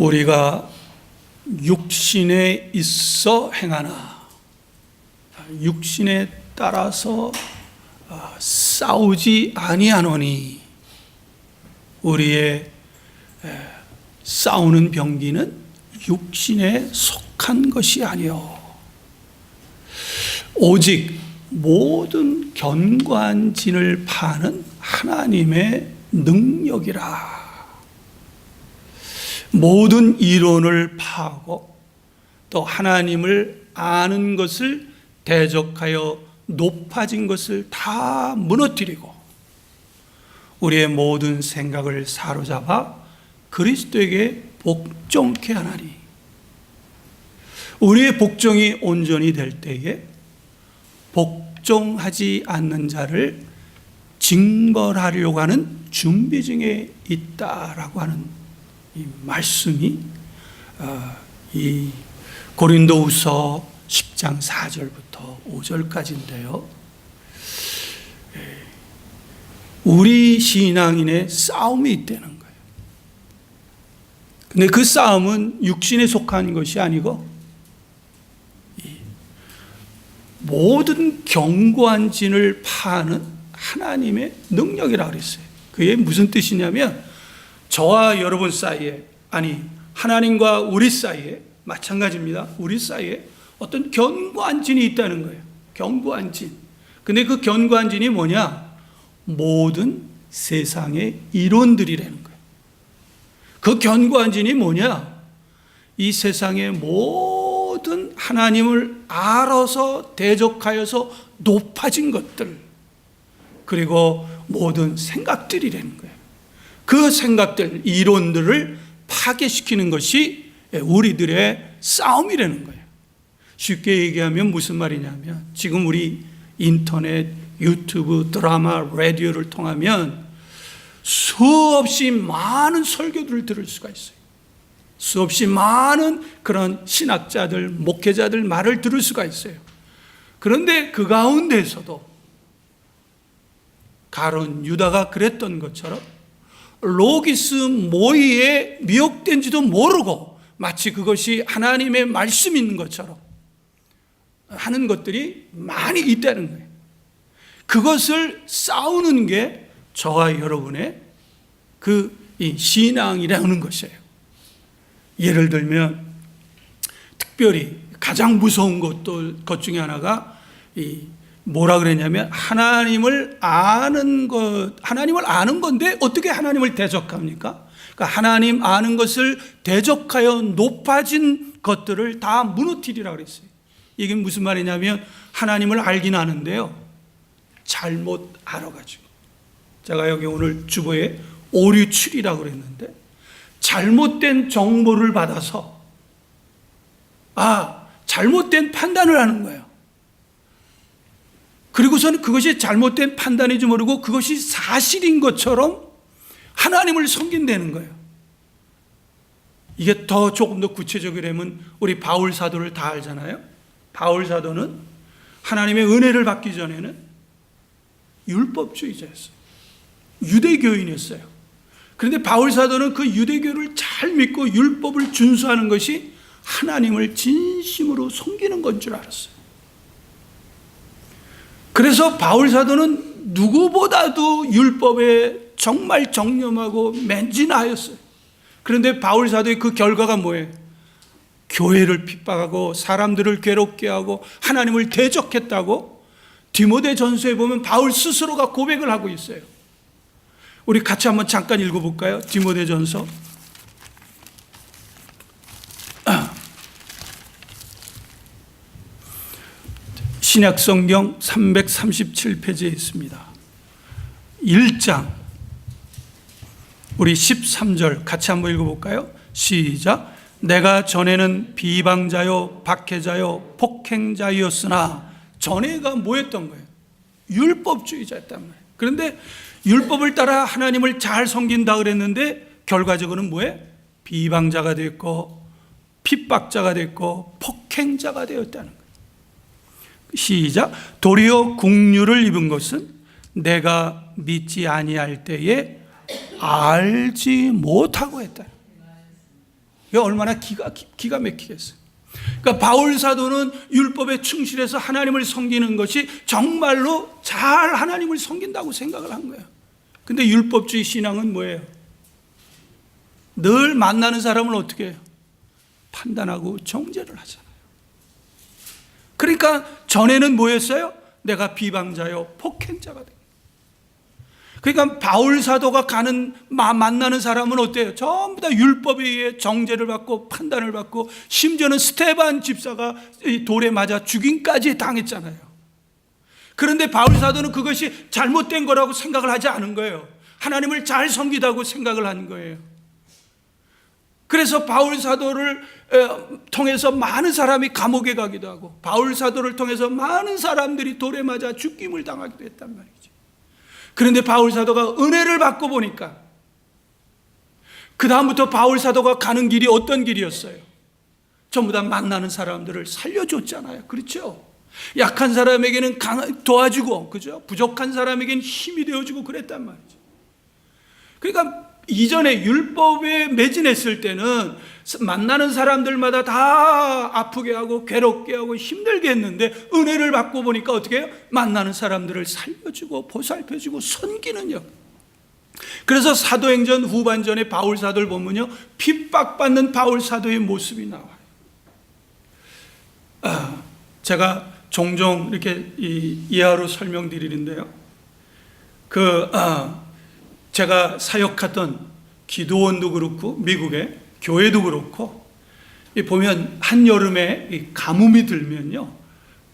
우리가 육신에 있어 행하나? 육신에 따라서 아, 싸우지 아니하노니? 우리의 에, 싸우는 병기는 육신에 속한 것이 아니요. 오직 모든 견고한 진을 파는 하나님의 능력이라. 모든 이론을 파고 또 하나님을 아는 것을 대적하여 높아진 것을 다 무너뜨리고 우리의 모든 생각을 사로잡아 그리스도에게 복종케 하나니. 우리의 복종이 온전히 될 때에 복종하지 않는 자를 징벌하려고 하는 준비 중에 있다라고 하는 이 말씀이 어, 이 고린도후서 10장 4절부터 5절까지인데요. 예, 우리 신앙인의 싸움이 있다는 거예요. 근데 그 싸움은 육신에 속한 것이 아니고 모든 견고한 진을 파는 하나님의 능력이라 그랬어요. 그게 무슨 뜻이냐면 저와 여러분 사이에 아니 하나님과 우리 사이에 마찬가지입니다. 우리 사이에 어떤 견고한 진이 있다는 거예요. 견고한 진. 근데 그 견고한 진이 뭐냐? 모든 세상의 이론들이라는 거예요. 그 견고한 진이 뭐냐? 이 세상의 모든 하나님을 알아서 대적하여서 높아진 것들, 그리고 모든 생각들이라는 거예요. 그 생각들, 이론들을 파괴시키는 것이 우리들의 싸움이라는 거예요. 쉽게 얘기하면 무슨 말이냐면 지금 우리 인터넷, 유튜브, 드라마, 라디오를 통하면 수없이 많은 설교들을 들을 수가 있어요. 수없이 많은 그런 신학자들, 목회자들 말을 들을 수가 있어요. 그런데 그 가운데서도 가론 유다가 그랬던 것처럼 로기스 모이에 미혹된지도 모르고 마치 그것이 하나님의 말씀 있는 것처럼 하는 것들이 많이 있다는 거예요. 그것을 싸우는 게 저와 여러분의 그 신앙이라는 것이에요. 예를 들면 특별히 가장 무서운 것도 것 중에 하나가 이 뭐라 그랬냐면 하나님을 아는 것 하나님을 아는 건데 어떻게 하나님을 대적합니까? 그러니까 하나님 아는 것을 대적하여 높아진 것들을 다 무너뜨리라 그랬어요. 이게 무슨 말이냐면 하나님을 알긴 아는데요. 잘못 알아가지고. 제가 여기 오늘 주보에 오류출이라고 그랬는데 잘못된 정보를 받아서 아, 잘못된 판단을 하는 거예요. 그리고서는 그것이 잘못된 판단인지 모르고 그것이 사실인 것처럼 하나님을 섬긴다는 거예요. 이게 더 조금 더 구체적으로 하면 우리 바울 사도를 다 알잖아요. 바울 사도는 하나님의 은혜를 받기 전에는 율법주의자였어요. 유대교인이었어요. 그런데 바울 사도는 그 유대교를 잘 믿고 율법을 준수하는 것이 하나님을 진심으로 섬기는 건 줄 알았어요. 그래서 바울 사도는 누구보다도 율법에 정말 정념하고 맨진하였어요. 그런데 바울 사도의 그 결과가 뭐예요? 교회를 핍박하고 사람들을 괴롭게 하고 하나님을 대적했다고 디모데 전서에 보면 바울 스스로가 고백을 하고 있어요. 우리 같이 한번 잠깐 읽어볼까요? 디모데 전서. 신약 성경 337페이지에 있습니다. 1장 우리 13절 같이 한번 읽어 볼까요? 시작. 내가 전에는 비방자요, 박해자요, 폭행자였으나 전에가 뭐였던 거예요? 율법주의자였단 말이에요. 그런데 율법을 따라 하나님을 잘 섬긴다 그랬는데 결과적으로는 뭐예요? 비방자가 됐고 핍박자가 됐고 폭행자가 되었다는 거예요. 시작. 도리어 국류를 입은 것은 내가 믿지 아니할 때에 알지 못하고 했다. 이게 얼마나 기가 기가 막히겠어요. 그러니까 바울 사도는 율법에 충실해서 하나님을 섬기는 것이 정말로 잘 하나님을 섬긴다고 생각을 한 거예요. 근데 율법주의 신앙은 뭐예요? 늘 만나는 사람을 어떻게 해요? 판단하고 정죄를 하잖아요. 그러니까 전에는 뭐였어요? 내가 비방자요, 폭행자가 돼. 그러니까 바울 사도가 가는 마- 만나는 사람은 어때요? 전부 다 율법에 의해 정죄를 받고 판단을 받고 심지어는 스테반 집사가 이 돌에 맞아 죽임까지 당했잖아요. 그런데 바울 사도는 그것이 잘못된 거라고 생각을 하지 않은 거예요. 하나님을 잘 섬기다고 생각을 한 거예요. 그래서 바울 사도를 어, 통해서 많은 사람이 감옥에 가기도 하고 바울 사도를 통해서 많은 사람들이 돌에 맞아 죽임을 당하기도 했단 말이죠. 그런데 바울 사도가 은혜를 받고 보니까 그 다음부터 바울 사도가 가는 길이 어떤 길이었어요? 전부 다 만나는 사람들을 살려줬잖아요. 그렇죠? 약한 사람에게는 강, 도와주고, 그죠? 부족한 사람에게는 힘이 되어주고 그랬단 말이죠. 그러니까 이전에 율법에 매진했을 때는 만나는 사람들마다 다 아프게 하고 괴롭게 하고 힘들게 했는데 은혜를 받고 보니까 어떻게 해요? 만나는 사람들을 살려주고 보살펴주고 섬기는 역. 그래서 사도행전 후반전에 바울 사도를 보면요. 핍박받는 바울 사도의 모습이 나와요. 아, 제가 종종 이렇게 이 이하로 설명드리는데요. 그, 아, 제가 사역하던 기도원도 그렇고 미국의 교회도 그렇고 이 보면 한여름에 이 가뭄이 들면요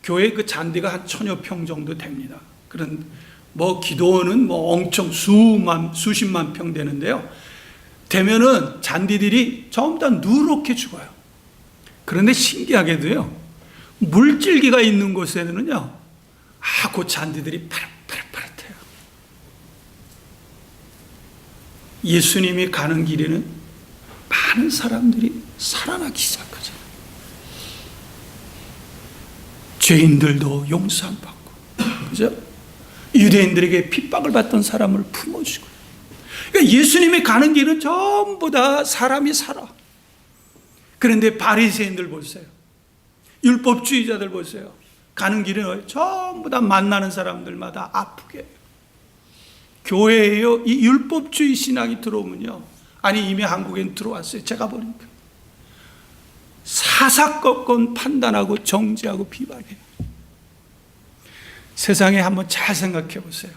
교회 그 잔디가 한 천여 평 정도 됩니다. 그런 뭐 기도원은 뭐 엄청 수만 수십만 평 되는데요. 되면은 잔디들이 전부 다 누렇게 죽어요. 그런데 신기하게도요 물질기가 있는 곳에는요 아 그 잔디들이 파릇파릇파릇해요. 예수님이 가는 길에는 많은 사람들이 살아나기 시작하잖아요. 죄인들도 용서 안 받고, 그죠? 유대인들에게 핍박을 받던 사람을 품어주고. 그러니까 예수님이 가는 길은 전부 다 사람이 살아. 그런데 바리새인들 보세요. 율법주의자들 보세요. 가는 길은 전부 다 만나는 사람들마다 아프게. 교회에요. 이 율법주의 신앙이 들어오면요. 아니 이미 한국엔 들어왔어요. 제가 보니까 사사건건 판단하고 정지하고 비방해요. 세상에 한번 잘 생각해 보세요.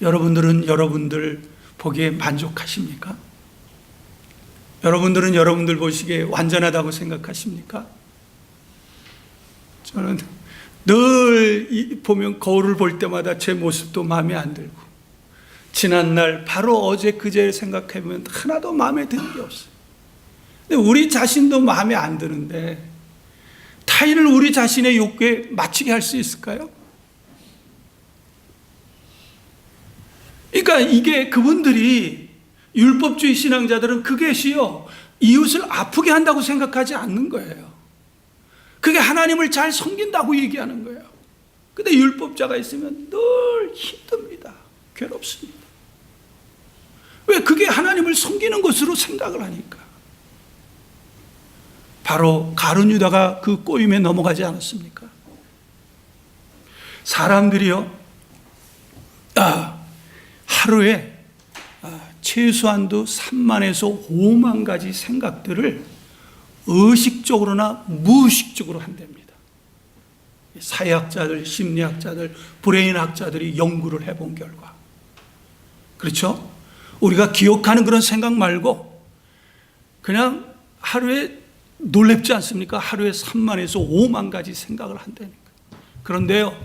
여러분들은 여러분들 보기에 만족하십니까? 여러분들은 여러분들 보시기에 완전하다고 생각하십니까? 저는 늘 이- 보면 거울을 볼 때마다 제 모습도 마음에 안 들고 지난날 바로 어제 그제 생각해보면 하나도 마음에 드는 게 없어요. 근데 우리 자신도 마음에 안 드는데 타인을 우리 자신의 욕구에 맞추게 할 수 있을까요? 그러니까 이게 그분들이 율법주의 신앙자들은 그게 시요 이웃을 아프게 한다고 생각하지 않는 거예요. 그게 하나님을 잘 섬긴다고 얘기하는 거예요. 근데 율법자가 있으면 늘 힘듭니다. 괴롭습니다. 왜 그게 하나님을 섬기는 것으로 생각을 하니까. 바로 가룟 유다가 그 꼬임에 넘어가지 않았습니까? 사람들이요, 아, 하루에 아, 최소한도 3만에서 5만 가지 생각들을 의식적으로나 무의식적으로 한답니다. 사회학자들, 심리학자들, 브레인 학자들이 연구를 해본 결과. 그렇죠? 우리가 기억하는 그런 생각 말고 그냥 하루에 놀랍지 않습니까? 하루에 3만에서 5만 가지 생각을 한다니까. 그런데요,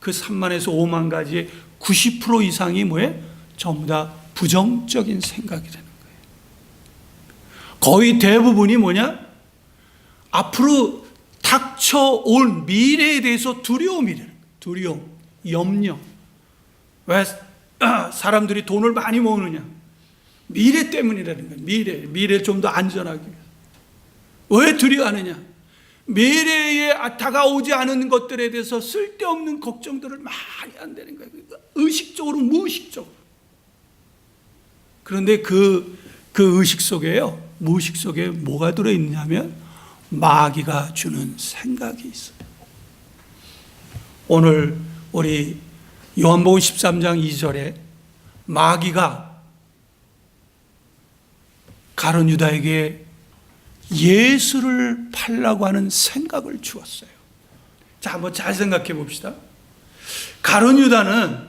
그 3만에서 5만 가지의 90% 이상이 뭐예요? 전부 다 부정적인 생각이 되는 거예요. 거의 대부분이 뭐냐? 앞으로 닥쳐올 미래에 대해서 두려움이라는 거예요. 두려움, 염려. 왜 사람들이 돈을 많이 모으느냐? 미래 때문이라는 거예요. 미래, 미래 좀더 위해서. 왜 두려워하느냐? 미래에 다가오지 않은 것들에 대해서 쓸데없는 걱정들을 많이 한다는 거예요. 그러니까 의식적으로, 무의식적으로. 그런데 그, 그 의식 속에요. 무식 속에 뭐가 들어있냐면 마귀가 주는 생각이 있어요. 오늘 우리 요한복음 13장 2절에 마귀가 가론 유다에게 예수를 팔라고 하는 생각을 주었어요. 자, 한번 잘 생각해 봅시다. 가론 유다는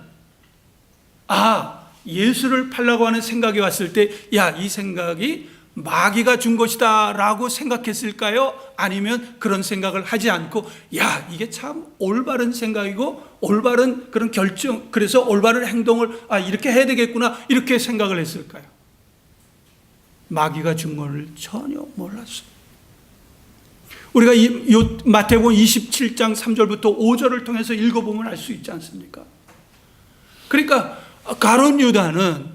아, 예수를 팔라고 하는 생각이 왔을 때, 야, 이 생각이 마귀가 준 것이다 라고 생각했을까요? 아니면 그런 생각을 하지 않고, 야, 이게 참 올바른 생각이고, 올바른 그런 결정, 그래서 올바른 행동을, 아, 이렇게 해야 되겠구나, 이렇게 생각을 했을까요? 마귀가 준 것을 전혀 몰랐어요. 우리가 이, 요 마태복음 27장 3절부터 5절을 통해서 읽어보면 알 수 있지 않습니까? 그러니까 가론 유다는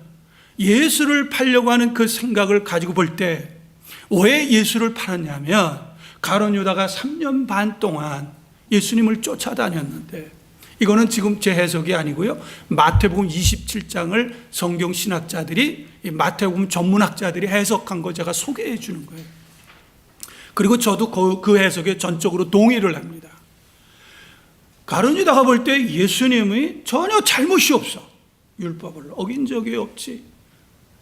예수를 팔려고 하는 그 생각을 가지고 볼 때 왜 예수를 팔았냐면 가론 유다가 3년 반 동안 예수님을 쫓아다녔는데 이거는 지금 제 해석이 아니고요. 마태복음 27장을 성경 신학자들이 이 마태복음 전문학자들이 해석한 거 제가 소개해 주는 거예요. 그리고 저도 그, 그 해석에 전적으로 동의를 합니다. 가론유다가 볼 때 예수님이 전혀 잘못이 없어. 율법을 어긴 적이 없지.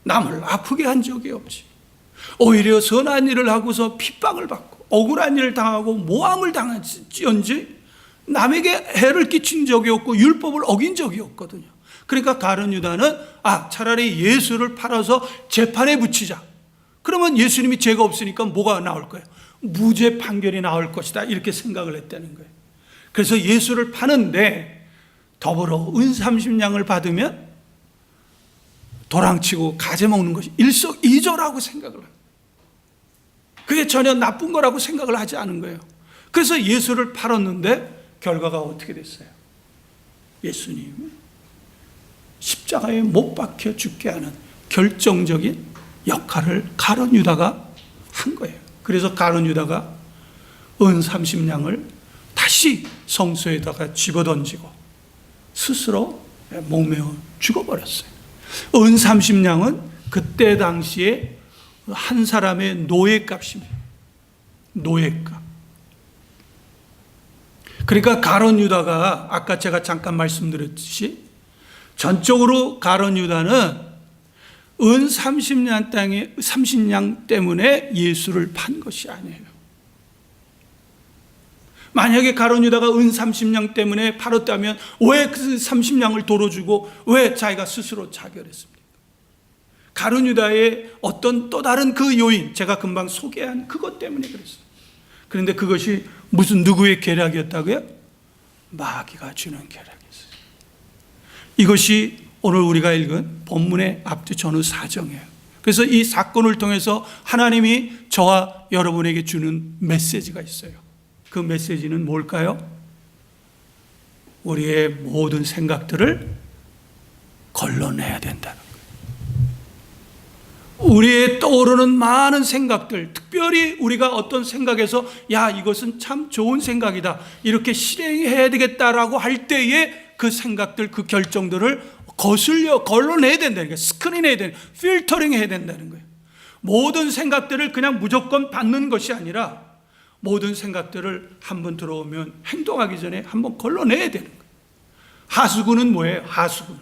남을 아프게 한 적이 없지. 오히려 선한 일을 하고서 핍박을 받고 억울한 일을 당하고 모함을 당했지언지 남에게 해를 끼친 적이 없고 율법을 어긴 적이 없거든요. 그러니까 가론 유다는 아 차라리 예수를 팔아서 재판에 붙이자. 그러면 예수님이 죄가 없으니까 뭐가 나올 거예요? 무죄 판결이 나올 것이다. 이렇게 생각을 했다는 거예요. 그래서 예수를 파는데 더불어 은 30냥을 받으면 도랑치고 가재 먹는 것이 일석이조라고 생각을 합니다. 그게 전혀 나쁜 거라고 생각을 하지 않은 거예요. 그래서 예수를 팔았는데 결과가 어떻게 됐어요? 예수님이 십자가에 못 박혀 죽게 하는 결정적인 역할을 가론 유다가 한 거예요. 그래서 가론 유다가 은 30냥을 다시 성소에다가 집어던지고 스스로 목매어 죽어버렸어요. 은 30냥은 그때 당시에 한 사람의 노예값입니다. 노예값. 그러니까 가론 유다가 아까 제가 잠깐 말씀드렸듯이 전적으로 가론 유다는 은 30냥 땅에 30냥 때문에 예수를 판 것이 아니에요. 만약에 가론 유다가 은 30냥 때문에 팔았다면 왜 그 30냥을 도로 주고 왜 자기가 스스로 자결했습니까? 가론 유다의 어떤 또 다른 그 요인 제가 금방 소개한 그것 때문에 그랬어요. 그런데 그것이 무슨 누구의 계략이었다고요? 마귀가 주는 계략이었어요. 이것이 오늘 우리가 읽은 본문의 앞뒤 전후 사정이에요. 그래서 이 사건을 통해서 하나님이 저와 여러분에게 주는 메시지가 있어요. 그 메시지는 뭘까요? 우리의 모든 생각들을 걸러내야 된다는. 우리의 떠오르는 많은 생각들, 특별히 우리가 어떤 생각에서 야, 이것은 참 좋은 생각이다. 이렇게 실행해야 되겠다라고 할 때에 그 생각들, 그 결정들을 거슬려 걸러내야 된다는 거예요. 스크린해야 되는, 필터링 해야 된다는 거예요. 모든 생각들을 그냥 무조건 받는 것이 아니라 모든 생각들을 한번 들어오면 행동하기 전에 한번 걸러내야 되는 거예요. 하수구는 뭐예요? 하수구는.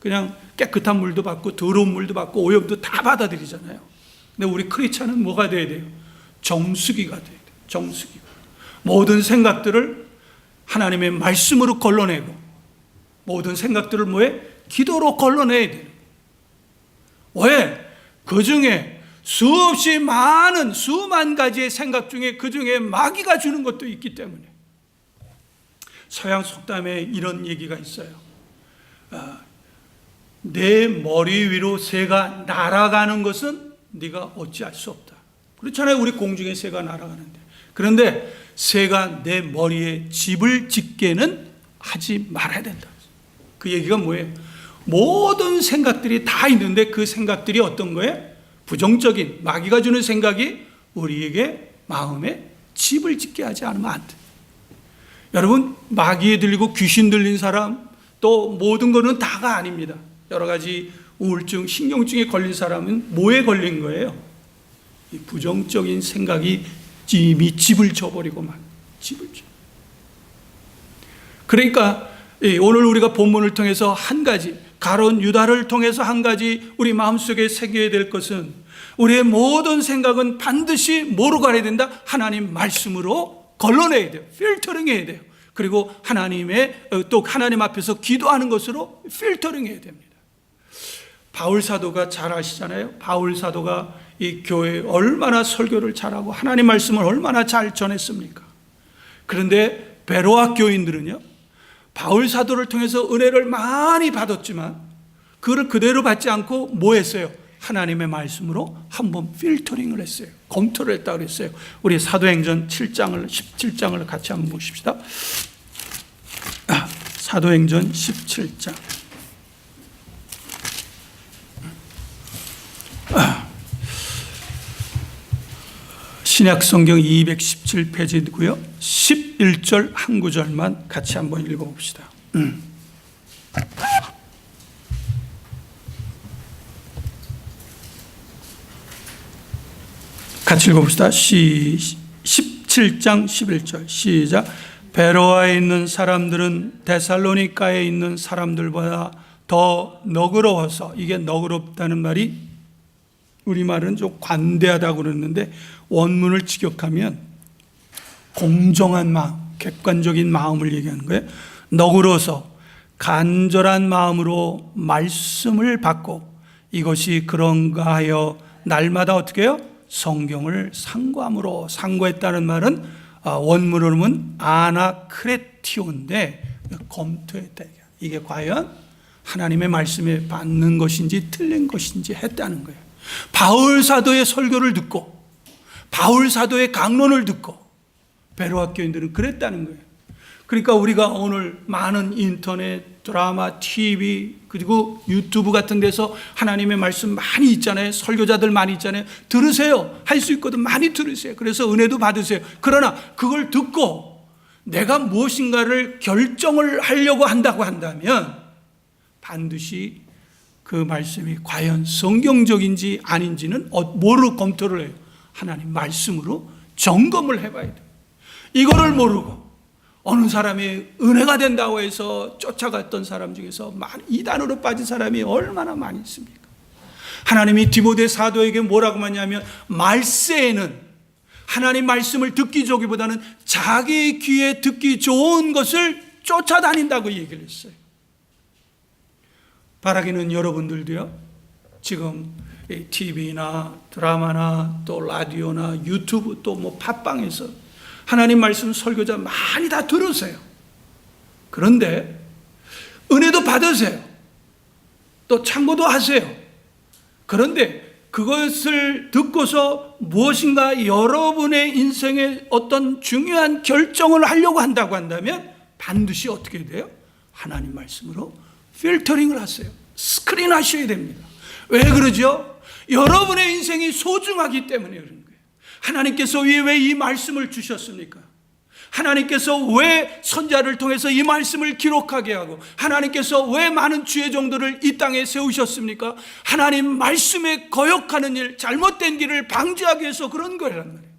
그냥 깨끗한 물도 받고 더러운 물도 받고 오염도 다 받아들이잖아요. 근데 우리 크리스찬은 뭐가 돼야 돼요? 정수기가 돼야 돼요. 정수기가. 모든 생각들을 하나님의 말씀으로 걸러내고 모든 생각들을 뭐해? 기도로 걸러내야 돼요. 왜? 그 중에 수없이 많은 수만 가지의 생각 중에 그 중에 마귀가 주는 것도 있기 때문에 서양 속담에 이런 얘기가 있어요. 아, 내 머리 위로 새가 날아가는 것은 네가 어찌할 수 없다. 그렇잖아요. 우리 공중에 새가 날아가는데. 그런데 새가 내 머리에 집을 짓게는 하지 말아야 된다. 그 얘기가 뭐예요? 모든 생각들이 다 있는데 그 생각들이 어떤 거예요? 부정적인 마귀가 주는 생각이 우리에게 마음에 집을 짓게 하지 않으면 안 돼. 여러분 마귀에 들리고 귀신 들린 사람 또 모든 거는 다가 아닙니다. 여러 가지 우울증, 신경증에 걸린 사람은 뭐에 걸린 거예요? 이 부정적인 생각이 이미 집을 져버리고만 집을 져. 그러니까 이 오늘 우리가 본문을 통해서 한 가지 가론 유다를 통해서 한 가지 우리 마음속에 새겨야 될 것은 우리의 모든 생각은 반드시 뭐로 가야 된다? 하나님 말씀으로 걸러내야 돼요. 필터링 해야 돼요. 그리고 하나님의 어, 또 하나님 앞에서 기도하는 것으로 필터링 해야 됩니다. 바울 사도가 잘 아시잖아요. 바울 사도가 이 교회에 얼마나 설교를 잘하고 하나님 말씀을 얼마나 잘 전했습니까? 그런데 베로아 교인들은요. 바울 사도를 통해서 은혜를 많이 받았지만 그를 그대로 받지 않고 뭐 했어요? 하나님의 말씀으로 한번 필터링을 했어요. 검토를 했다 그랬어요. 우리 사도행전 7장을 17장을 같이 한번 보십시다. 아, 사도행전 17장. 신약 성경 217페이지고요. 11절 한 구절만 같이 한번 읽어 봅시다. 음. 같이 읽어 봅시다. 시 17장 11절 시작. 베로아에 있는 사람들은 데살로니카에 있는 사람들보다 더 너그러워서 이게 너그럽다는 말이 우리말은 좀 관대하다고 그러는데 원문을 직역하면 공정한 마음, 객관적인 마음을 얘기하는 거예요. 너그러서 간절한 마음으로 말씀을 받고 이것이 그런가 하여 날마다 어떻게 해요? 성경을 상고함으로 상고했다는 말은 아, 원문으로는 아나크레티오인데 검토했다. 이게 과연 하나님의 말씀에 받는 것인지 틀린 것인지 했다는 거예요. 바울 사도의 설교를 듣고 바울 사도의 강론을 듣고 베로아 교인들은 그랬다는 거예요. 그러니까 우리가 오늘 많은 인터넷, 드라마, TV 그리고 유튜브 같은 데서 하나님의 말씀 많이 있잖아요. 설교자들 많이 있잖아요. 들으세요. 할 수 있거든 많이 들으세요. 그래서 은혜도 받으세요. 그러나 그걸 듣고 내가 무엇인가를 결정을 하려고 한다고 한다면 반드시 그 말씀이 과연 성경적인지 아닌지는 어, 뭐로 검토를 해요? 하나님 말씀으로 점검을 해봐야 돼요. 이거를 모르고 어느 사람이 은혜가 된다고 해서 쫓아갔던 사람 중에서 이단으로 빠진 사람이 얼마나 많이 있습니까? 하나님이 디모데 사도에게 뭐라고 하냐면 말세에는 하나님 말씀을 듣기 좋기보다는 자기 귀에 듣기 좋은 것을 쫓아다닌다고 얘기를 했어요. 바라기는 여러분들도요. 지금 TV나 드라마나 또 라디오나 유튜브 또 뭐 팟빵에서 하나님 말씀 설교자 많이 다 들으세요. 그런데 은혜도 받으세요. 또 참고도 하세요. 그런데 그것을 듣고서 무엇인가 여러분의 인생에 어떤 중요한 결정을 하려고 한다고 한다면 반드시 어떻게 돼요? 하나님 말씀으로 필터링을 하세요. 스크린 하셔야 됩니다. 왜 그러죠? 여러분의 인생이 소중하기 때문에 그런 거예요. 하나님께서 왜 이 말씀을 주셨습니까? 하나님께서 왜 선자를 통해서 이 말씀을 기록하게 하고 하나님께서 왜 많은 주의 종들을 이 땅에 세우셨습니까? 하나님 말씀에 거역하는 일, 잘못된 길을 방지하기 위해서 그런 거란 말이에요.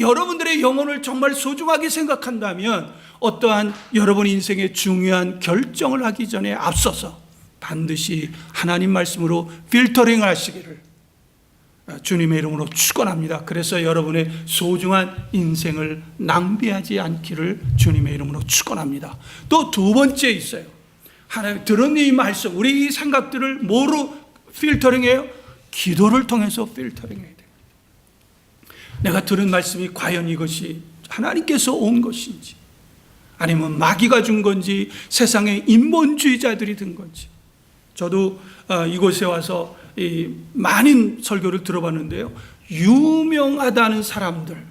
여러분들의 영혼을 정말 소중하게 생각한다면 어떠한 여러분 인생의 중요한 결정을 하기 전에 앞서서 반드시 하나님 말씀으로 필터링 하시기를 주님의 이름으로 축원합니다. 그래서 여러분의 소중한 인생을 낭비하지 않기를 주님의 이름으로 축원합니다. 또 두 번째 있어요. 하나님 들은 이 말씀, 우리 이 생각들을 뭐로 필터링해요? 기도를 통해서 필터링해야 돼요. 내가 들은 말씀이 과연 이것이 하나님께서 온 것인지, 아니면 마귀가 준 건지, 세상의 인본주의자들이 든 건지. 저도 어, 이곳에 와서 많은 설교를 들어봤는데요. 유명하다는 사람들,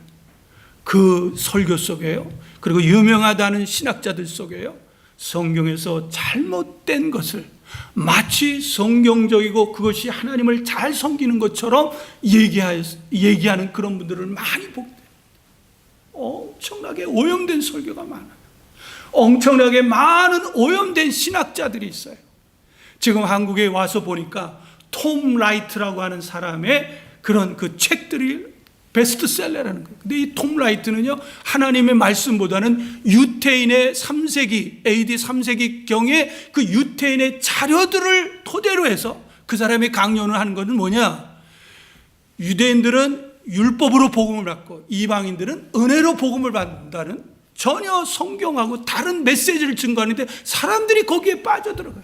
그 설교 속에요. 그리고 유명하다는 신학자들 속에요. 성경에서 잘못된 것을 마치 성경적이고 그것이 하나님을 잘 섬기는 것처럼 얘기하는 그런 분들을 많이 보게 돼요. 엄청나게 오염된 설교가 많아요. 엄청나게 많은 오염된 신학자들이 있어요. 지금 한국에 와서 보니까 톰 라이트라고 하는 사람의 그런 그 책들이 베스트셀러라는 거예요. 근데 이 톰 라이트는요, 하나님의 말씀보다는 유태인의 3세기, AD 3세기 경에 그 유태인의 자료들을 토대로 해서 그 사람의 강론을 하는 것은 뭐냐? 유대인들은 율법으로 복음을 받고 이방인들은 은혜로 복음을 받는다는 전혀 성경하고 다른 메시지를 증거하는데 사람들이 거기에 빠져들어가요.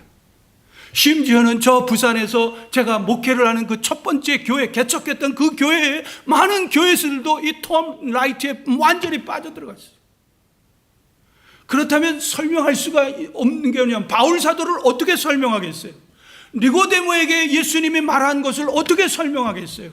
심지어는 저 부산에서 제가 목회를 하는 그 첫 번째 교회, 개척했던 그 교회에 많은 교회들도 이 톰 라이트에 완전히 빠져들어갔어요. 그렇다면 설명할 수가 없는 게 뭐냐면 바울 사도를 어떻게 설명하겠어요? 니고데모에게 예수님이 말한 것을 어떻게 설명하겠어요?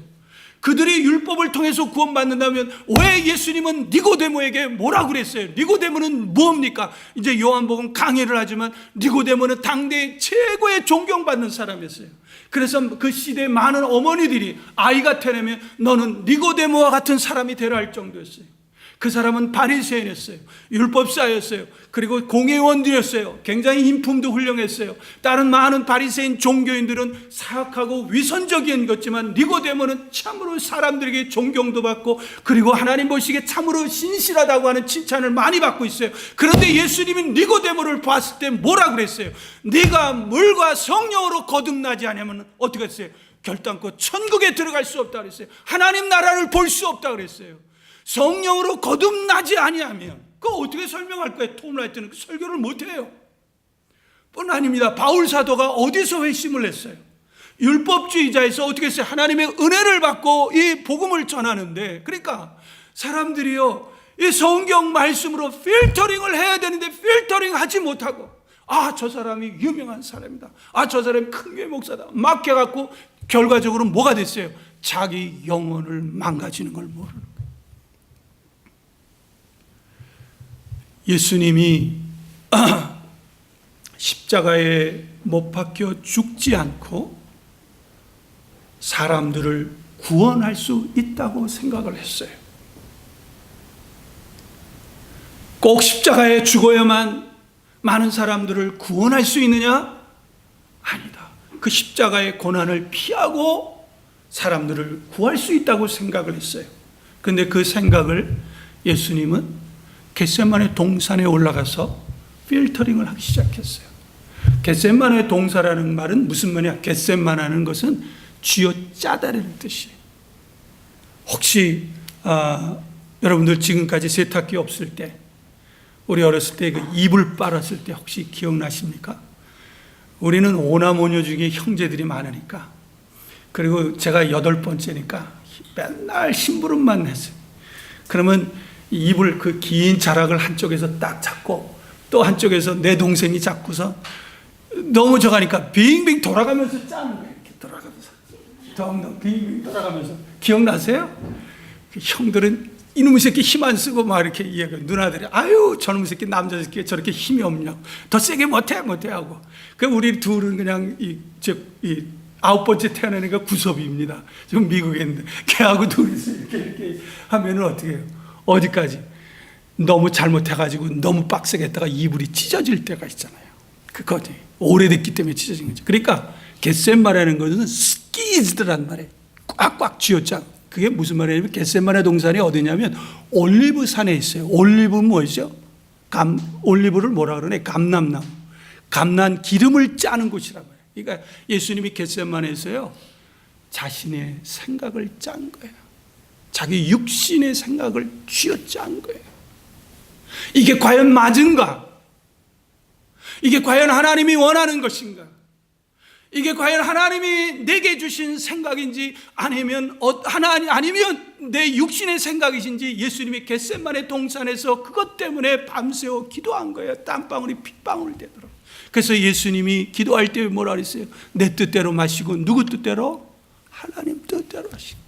그들이 율법을 통해서 구원받는다면 왜 예수님은 니고데모에게 뭐라 그랬어요? 니고데모는 뭡니까? 이제 요한복음 강의를 하지만 니고데모는 당대 최고의 존경받는 사람이었어요. 그래서 그 시대의 많은 어머니들이 아이가 태어나면 너는 니고데모와 같은 사람이 되라 할 정도였어요. 그 사람은 바리새인이었어요. 율법사였어요. 그리고 공회원들이었어요. 굉장히 인품도 훌륭했어요. 다른 많은 바리새인 종교인들은 사악하고 위선적인 것지만 니고데모는 참으로 사람들에게 존경도 받고 그리고 하나님 보시기에 참으로 신실하다고 하는 칭찬을 많이 받고 있어요. 그런데 예수님이 니고데모를 봤을 때 뭐라 그랬어요? 네가 물과 성령으로 거듭나지 않으면 어떻게 했어요? 결단코 천국에 들어갈 수 없다 그랬어요. 하나님 나라를 볼 수 없다 그랬어요. 성령으로 거듭나지 아니하면 그거 어떻게 설명할 거예요? 톰 라이트는 그 설교를 못해요. 뿐 아닙니다. 바울 사도가 어디서 회심을 했어요? 율법주의자에서 어떻게 했어요? 하나님의 은혜를 받고 이 복음을 전하는데 그러니까 사람들이요 이 성경 말씀으로 필터링을 해야 되는데 필터링 하지 못하고 아 저 사람이 유명한 사람이다. 아 저 사람이 큰 교회 목사다. 막 해갖고 결과적으로 뭐가 됐어요? 자기 영혼을 망가지는 걸 모르는 예수님이 십자가에 못 박혀 죽지 않고 사람들을 구원할 수 있다고 생각을 했어요. 꼭 십자가에 죽어야만 많은 사람들을 구원할 수 있느냐? 아니다. 그 십자가의 고난을 피하고 사람들을 구할 수 있다고 생각을 했어요. 근데 그 생각을 예수님은 겟세만의 동산에 올라가서 필터링을 하기 시작했어요. 겟세만의 동사라는 말은 무슨 말이야? 겟세만하는 것은 쥐어 짜다라는 뜻이에요. 혹시 아, 여러분들 지금까지 세탁기 없을 때 우리 어렸을 때 그 이불 빨았을 때 혹시 기억나십니까? 우리는 오나모녀 중에 형제들이 많으니까 그리고 제가 여덟 번째니까 맨날 심부름만 했어요. 그러면 이불 그긴 자락을 한쪽에서 딱 잡고 또 한쪽에서 내 동생이 잡고서 넘어져 가니까 빙빙 돌아가면서 짜는 거예요. 이렇게 돌아가면서 덩덩 빙빙 돌아가면서 기억나세요? 그 형들은 이놈의 새끼 힘 안 쓰고 막 이렇게 이야기 누나들이 아유 저놈의 새끼 남자 새끼 저렇게 힘이 없냐 더 세게 못해 못해 하고 그 우리 둘은 그냥 이저이 아홉 번째 태어나니까 구섭입니다. 지금 미국에 있는데 걔하고 둘이서 이렇게 이렇게 하면은 어떻게 해요? 어디까지? 너무 잘못해가지고 너무 빡세게 했다가 이불이 찢어질 때가 있잖아요. 그거지. 오래됐기 때문에 찢어진 거죠. 그러니까 겟센마라는 것은 스키즈드란 말이에요. 꽉꽉 쥐었잖아. 그게 무슨 말이냐면 겟센마의 동산이 어디냐면 올리브 산에 있어요. 올리브 뭐죠? 감 올리브를 뭐라 그러네? 감람나무. 감난 기름을 짜는 곳이란 말이에요. 그러니까 예수님이 겟센마에서요 자신의 생각을 짠 거예요. 자기 육신의 생각을 쥐어짠 거예요. 이게 과연 맞은가? 이게 과연 하나님이 원하는 것인가? 이게 과연 하나님이 내게 주신 생각인지 아니면 어, 하나님 아니면 내 육신의 생각이신지 예수님이 겟셋만의 동산에서 그것 때문에 밤새워 기도한 거예요. 땀방울이 핏방울 되도록. 그래서 예수님이 기도할 때 뭐라 그랬어요? 내 뜻대로 마시고 누구 뜻대로? 하나님 뜻대로 하시고.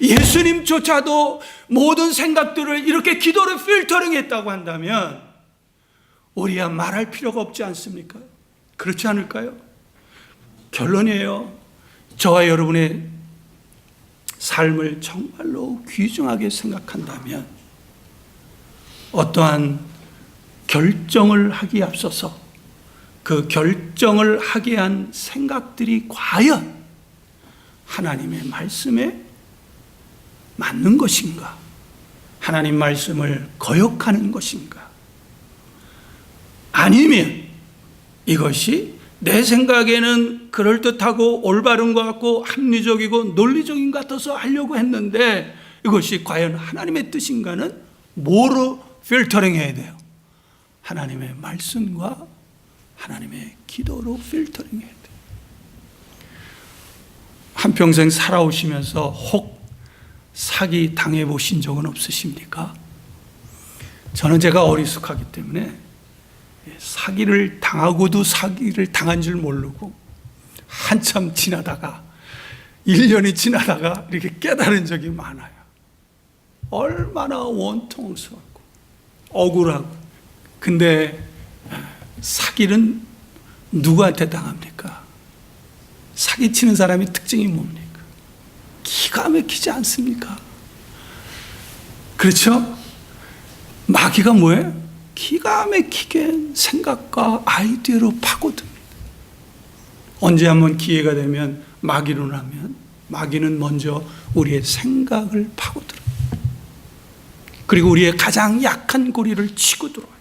예수님조차도 모든 생각들을 이렇게 기도를 필터링 했다고 한다면 우리야 말할 필요가 없지 않습니까? 그렇지 않을까요? 결론이에요. 저와 여러분의 삶을 정말로 귀중하게 생각한다면 어떠한 결정을 하기 앞서서 그 결정을 하게 한 생각들이 과연 하나님의 말씀에 맞는 것인가? 하나님 말씀을 거역하는 것인가? 아니면 이것이 내 생각에는 그럴듯하고 올바른 것 같고 합리적이고 논리적인 것 같아서 하려고 했는데 이것이 과연 하나님의 뜻인가는 뭐로 필터링 해야 돼요? 하나님의 말씀과 하나님의 기도로 필터링 해야 돼요. 한평생 살아오시면서 혹 사기 당해 보신 적은 없으십니까? 저는 제가 어리숙하기 때문에 사기를 당하고도 사기를 당한 줄 모르고 한참 지나다가 1년이 지나다가 이렇게 깨달은 적이 많아요. 얼마나 원통스럽고 억울하고 근데 사기는 누구한테 당합니까? 사기치는 사람의 특징이 뭡니까? 기가 막히지 않습니까? 그렇죠? 마귀가 뭐예요? 기가 막히게 생각과 아이디어로 파고듭니다. 언제 한번 기회가 되면 마귀로 나면 마귀는 먼저 우리의 생각을 파고들어요. 그리고 우리의 가장 약한 고리를 치고 들어와요.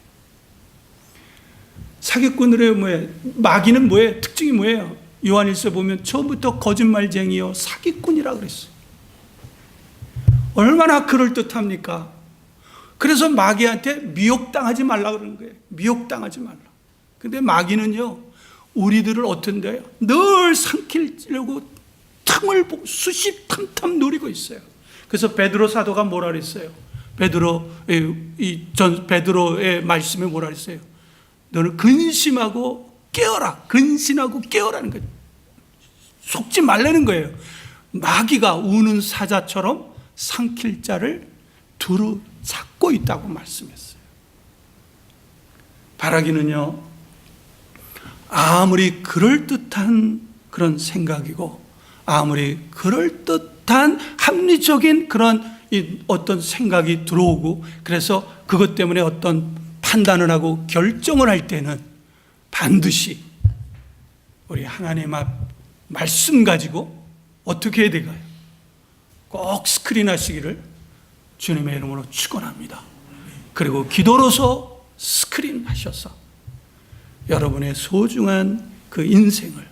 사기꾼들의 뭐예요? 마귀는 뭐예요? 특징이 뭐예요? 요한일서 보면 처음부터 거짓말쟁이요 사기꾼이라 그랬어요. 얼마나 그럴 듯합니까? 그래서 마귀한테 미혹당하지 말라 그러는 거예요. 미혹당하지 말라. 근데 마귀는요, 우리들을 어떤데요? 늘 삼키려고 틈을 수십 탐탐 노리고 있어요. 그래서 베드로 사도가 뭐라 그랬어요? 베드로 이전 베드로의 말씀에 뭐라 그랬어요? 너는 근심하고 깨어라. 근신하고 깨어라는 거예요. 속지 말라는 거예요. 마귀가 우는 사자처럼 삼킬 자를 두루 찾고 있다고 말씀했어요. 바라기는요, 아무리 그럴듯한 그런 생각이고, 아무리 그럴듯한 합리적인 그런 어떤 생각이 들어오고, 그래서 그것 때문에 어떤 판단을 하고 결정을 할 때는 반드시 우리 하나님 앞 말씀 가지고 어떻게 해야 될까요? 꼭 스크린 하시기를 주님의 이름으로 축원합니다. 그리고 기도로서 스크린 하셔서 여러분의 소중한 그 인생을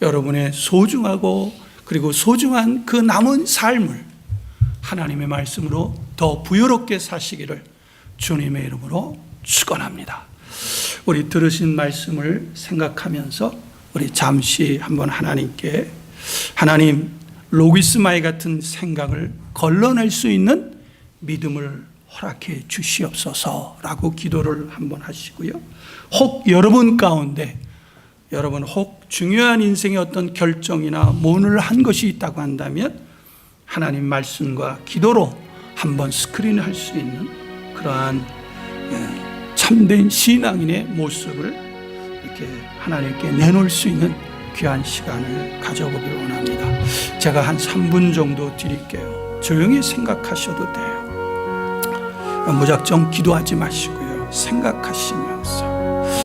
여러분의 소중하고 그리고 소중한 그 남은 삶을 하나님의 말씀으로 더 부유롭게 사시기를 주님의 이름으로 축원합니다. 우리 들으신 말씀을 생각하면서 우리 잠시 한번 하나님께 하나님 로기스마이 같은 생각을 걸러낼 수 있는 믿음을 허락해 주시옵소서라고 기도를 한번 하시고요. 혹 여러분 가운데 여러분 혹 중요한 인생의 어떤 결정이나 모를 한 것이 있다고 한다면 하나님 말씀과 기도로 한번 스크린을 할 수 있는 그러한 예, 참된 신앙인의 모습을 이렇게 하나님께 내놓을 수 있는 귀한 시간을 가져보기를 원합니다. 제가 한 3분 정도 드릴게요. 조용히 생각하셔도 돼요. 무작정 기도하지 마시고요. 생각하시면서